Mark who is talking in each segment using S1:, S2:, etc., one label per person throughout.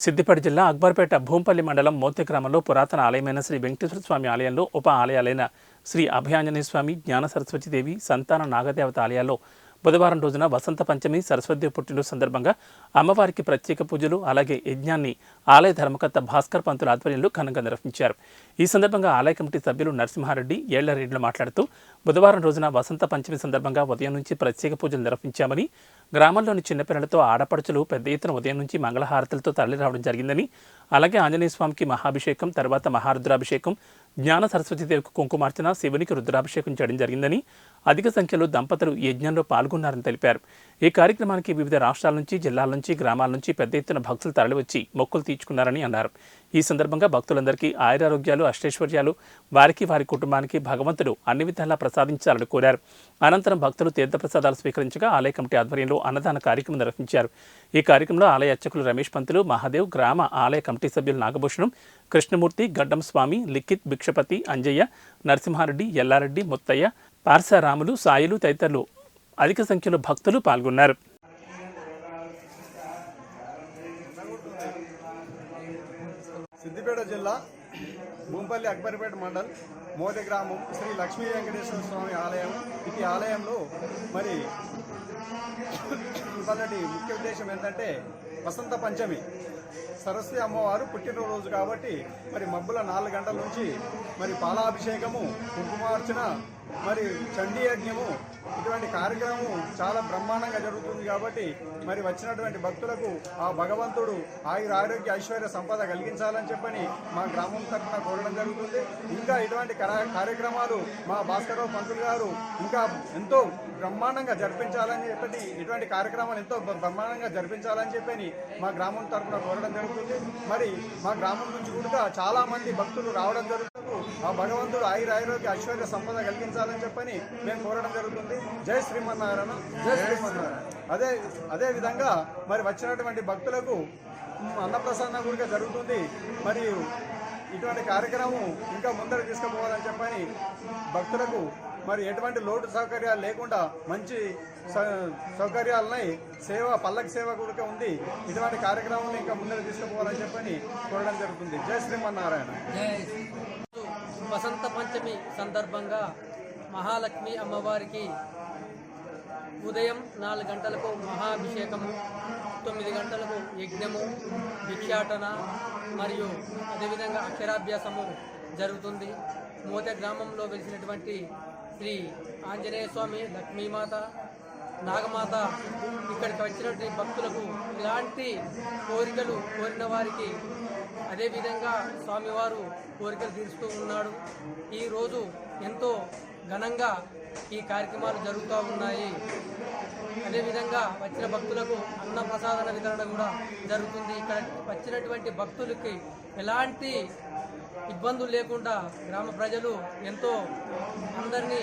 S1: సిద్దిపేట జిల్లా అక్బర్పేట భూంపల్లి మండలం మోతే గ్రామంలో పురాతన ఆలయమైన శ్రీ వెంకటేశ్వర స్వామి ఆలయంలో ఉప ఆలయాలైన శ్రీ అభయాంజనేయ స్వామి జ్ఞాన సరస్వతిదేవి సంతాన నాగదేవత ఆలయాల్లో బుధవారం రోజున వసంత పంచమి సరస్వతి పుట్టినరోజు సందర్భంగా అమ్మవారికి ప్రత్యేక పూజలు అలాగే యజ్ఞాన్ని ఆలయ ధర్మకర్త భాస్కర్ పంతుల ఆధ్వర్యంలో ఘనంగా నిర్వహించారు. ఈ సందర్భంగా ఆలయ కమిటీ సభ్యులు నరసింహారెడ్డి ఏళ్ళరెడ్డిలు మాట్లాడుతూ బుధవారం రోజున వసంత పంచమి సందర్భంగా ఉదయం నుంచి ప్రత్యేక పూజలు నిర్వహించామని గ్రామంలోని చిన్నపిల్లలతో ఆడపడుచులు పెద్ద ఎత్తున ఉదయం నుంచి మంగళహారతులతో తరలిరావడం జరిగిందని అలాగే ఆంజనేయ స్వామికి మహాభిషేకం తర్వాత మహారుద్రాభిషేకం జ్ఞాన సరస్వతీదేవికి కుంకుమార్చన శివునికి రుద్రాభిషేకం చేయడం జరిగిందని అధిక సంఖ్యలో దంపతులు యజ్ఞంలో పాల్గొన్నారని తెలిపారు. ఈ కార్యక్రమానికి వివిధ రాష్ట్రాల నుంచి జిల్లాల నుంచి గ్రామాల నుంచి పెద్ద ఎత్తున భక్తులు తరలివచ్చి మొక్కులు తీర్చుకున్నారని అన్నారు. ఈ సందర్భంగా భక్తులందరికీ ఆయురారోగ్యాలు అష్టైశ్వర్యాలు వారికి వారి కుటుంబానికి భగవంతుడు అన్ని విధాలా ప్రసాదించాలని కోరారు. అనంతరం భక్తులు తీర్థప్రసాదాలు స్వీకరించగా ఆలయ కమిటీ ఆధ్వర్యంలో అన్నదాన కార్యక్రమం నిర్వహించారు. ఈ కార్యక్రమంలో ఆలయ అర్చకులు రమేష్ పంతులు మహాదేవ్ గ్రామ ఆలయ కమిటీ సభ్యులు నాగభూషణం కృష్ణమూర్తి గడ్డం స్వామి లిఖిత్ భిక్షపతి అంజయ్య నరసింహారెడ్డి ఎల్లారెడ్డి ముత్తయ్య పార్సారాములు సాయిలు తదితరులు అధిక సంఖ్యలో భక్తులు పాల్గొన్నారు.
S2: సిద్దిపేట జిల్లా భూంపల్లి అక్బర్పేట మండల్ మోది గ్రామం శ్రీ లక్ష్మీ వెంకటేశ్వర స్వామి ఆలయం. ఇది ఆలయంలో మరి ఇవాళటి ముఖ్య ఉద్దేశం ఏంటంటే వసంత పంచమి. సరస్వతి అమ్మవారు పుట్టినరోజు కాబట్టి మరి మబ్బుల నాలుగు గంటల నుంచి మరి పాలాభిషేకము కుంకుమార్చన మరి చండీ యజ్ఞము ఇటువంటి కార్యక్రమం చాలా బ్రహ్మాండంగా జరుగుతుంది కాబట్టి మరి వచ్చినటువంటి భక్తులకు ఆ భగవంతుడు ఆయుర ఆరోగ్య ఐశ్వర్య సంపద కలిగించాలని చెప్పని మా గ్రామం తరఫున కోరడం జరుగుతుంది. ఇంకా ఇటువంటి కార్యక్రమాలు మా భాస్కరరావు పంతులు గారు ఇంకా ఎంతో బ్రహ్మాండంగా జరిపించాలని చెప్పని ఇటువంటి కార్యక్రమాలు ఎంతో బ్రహ్మాండంగా జరిపించాలని చెప్పని మా గ్రామం తరఫున కోరడం జరుగుతుంది. మరి మా గ్రామం నుంచి కూడా చాలా మంది భక్తులు రావడం జరుగుతుంది. ఆ భగవంతుడు ఆయుర ఆరోగ్య ఐశ్వర్య సంపద కలిగించాలని చెప్పని మేము కోరడం జరుగుతుంది. జై శ్రీమన్నారాయణ. జై శ్రీమన్నారాయణ. అదే అదే విధంగా మరి వచ్చినటువంటి భక్తులకు అన్నప్రసన్న కూడా జరుగుతుంది. మరియు ఇటువంటి కార్యక్రమం ఇంకా ముందర తీసుకుపోవాలని చెప్పని భక్తులకు మరి ఎటువంటి లోటు సౌకర్యాలు లేకుండా మంచి స- సౌకర్యాలున్నాయి సేవ పల్లకి సేవ కూడా ఉంది. ఇటువంటి కార్యక్రమం ఇంకా ముందుకు తీసుకుపోవాలని చెప్పని కోరడం జరుగుతుంది. జయ శ్రీమన్నారాయణ.
S3: వసంత పంచమి సందర్భంగా మహాలక్ష్మి అమ్మవారికి ఉదయం నాలుగు గంటలకు మహాభిషేకము తొమ్మిది గంటలకు యజ్ఞము భిక్షాటన మరియు అదేవిధంగా అక్షరాభ్యాసము జరుగుతుంది. మోత గ్రామంలో వెలిసినటువంటి శ్రీ ఆంజనేయ స్వామి లక్ష్మీమాత నాగమాత ఇక్కడికి వచ్చినటువంటి భక్తులకు ఇలాంటి కోరికలు కోరిన వారికి అదేవిధంగా స్వామివారు కోరికలు తీరుస్తూ ఉన్నాడు. ఈరోజు ఎంతో ఘనంగా ఈ కార్యక్రమాలు జరుగుతూ ఉన్నాయి. అదేవిధంగా వచ్చిన భక్తులకు అన్న ప్రసాదన వితరణ కూడా జరుగుతుంది. ఇక్కడ వచ్చినటువంటి భక్తులకి ఎలాంటి ఇబ్బందులు లేకుండా గ్రామ ప్రజలు ఎంతో అందరినీ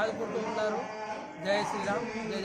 S3: ఆదుకుంటూ ఉన్నారు. జయ శ్రీరామ్.